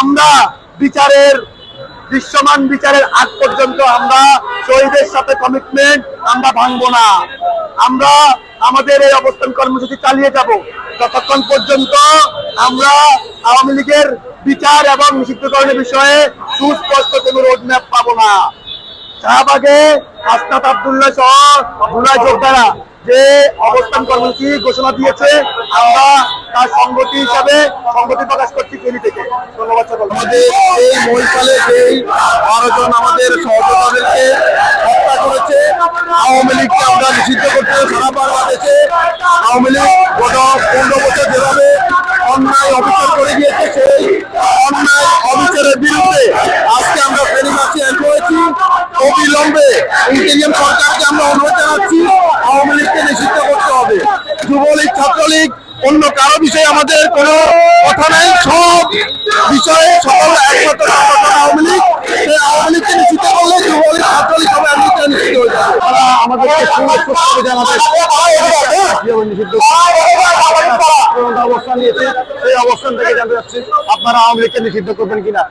আমরা বিচারের, দৃশ্যমান বিচারের আগ পর্যন্ত আমরা শহীদের সাথে কমিটমেন্ট আমরা ভাঙবো না। আমরা আমাদের এই অবস্থান কর্মসূচি চালিয়ে যাব। যতক্ষণ পর্যন্ত আমরা আওয়ামী লীগের বিচার এবং নিষিদ্ধকরণের বিষয়ে সুস্পষ্ট কোনো রোডম্যাপ পাবো না। শাহবাগে আসনাত আবদুল্লাহ সহ ভুলাই যোদ্ধারা যে অবস্থান কর্মসূচি ঘোষণা দিয়েছে, আমরা তার সংগতি হিসাবে সংগতি প্রকাশ করছি ফেনী থেকে। ধন্যবাদ সকল আমাদের এই মহিষালে যেই বারো জন আমাদের সহযোগীদেরকে হত্যা করেছে, আওয়ামী লীগকে আমরা নিষিদ্ধ করতে সারা বাংলাদেশে আওয়ামী লীগ গত পনেরো বছর যেভাবে অন্যায় অবিচার করে গিয়েছে, সেই অন্যায় অবিচারের বিরুদ্ধে আজকে আমরা ফেনীবাসী এক হয়েছি। অবিলম্বে ইন্টেরিয়াম সরকারকে আমরা অনুরোধ জানাচ্ছি, আওয়ামী লীগকে নিষিদ্ধ করতে হবে। যুবলীগ, ছাত্রলীগ অন্য কারও বিষয়ে আমাদের কোনো কথা নাই, সব বিষয়ে সকল একমাত্র আওয়ামী লীগ সেই আওয়ামী লীগকে নিষিদ্ধ করলে যুবলীগ ছাত্রলীগ সবাই নিষিদ্ধ হয়ে অবস্থান নিয়েছে অবস্থান থেকে জানতে চাচ্ছি আপনারা আওয়ামী লীগকে নিষিদ্ধ করবেন কিনা।